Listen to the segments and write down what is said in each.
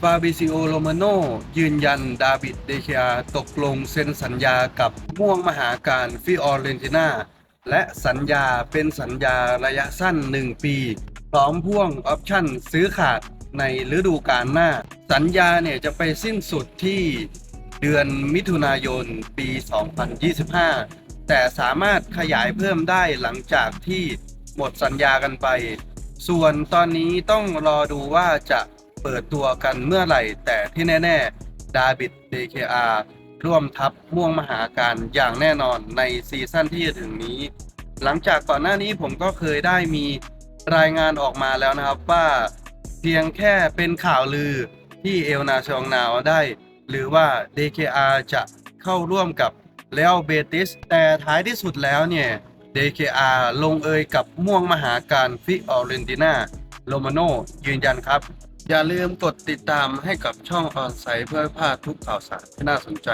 ฟาบิซิโอโรมาโนยืนยันดาบิดเดเคียตกลงเซ็นสัญญากับม่วงมหาการฟิออเรนติน่าและสัญญาเป็นสัญญาระยะสั้น 1 ปีพร้อมพ่วงออปชั่นซื้อขาดในฤดูกาลหน้า สัญญาเนี่ยจะไปสิ้นสุดที่เดือนมิถุนายนปี 2025 แต่สามารถขยายเพิ่มได้หลังจากที่หมดสัญญากันไป ส่วนตอนนี้ต้องรอดูว่าจะ เปิดตัวกันเมื่อไหร่ แต่ที่แน่ ๆ ดาบิด DKR ร่วมทัพม่วงมหาการอย่างแน่นอนในซีซั่นที่จะถึงนี้ หลังจากก่อนหน้านี้ผมก็เคยได้มีรายงานออกมาแล้วนะครับว่าเพียงแค่เป็นข่าวลือที่เอลนาชองนาวได้ หรือว่า DKR จะเข้าร่วมกับเล a เบติส แต่ท้ายที่สุดแล้วเนี่ย DKR ลงเอยกับม่วงมหาการฟิออเรนติน่าโรมาโนยืนยันครับ อย่าลืมกดติดตามให้กับช่องออนไซต์เพื่อพลาดทุกข่าวสารที่น่าสนใจ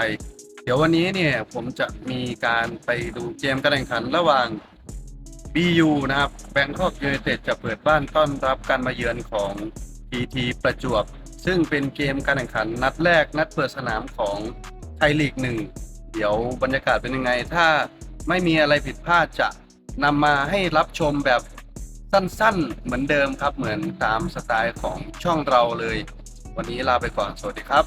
เดี๋ยววันนี้เนี่ยผมจะมีการไปดูเกมการแข่งขันระหว่าง BU นะครับแบงคอกยู n นเต็ดจะเปิดบ้านต้อนรับการมาเยือนของ PT ประจวบ ซึ่งเป็นเกมการแข่งขันนัดแรกนัดเปิดสนามของไทยลีกหนึ่งเดี๋ยวบรรยากาศเป็นยังไง ถ้าไม่มีอะไรผิดพลาดจะนำมาให้รับชมแบบ สั้นๆ เหมือนเดิมครับ เหมือนตามสไตล์ของช่องเราเลย วันนี้ลาไปก่อน สวัสดีครับ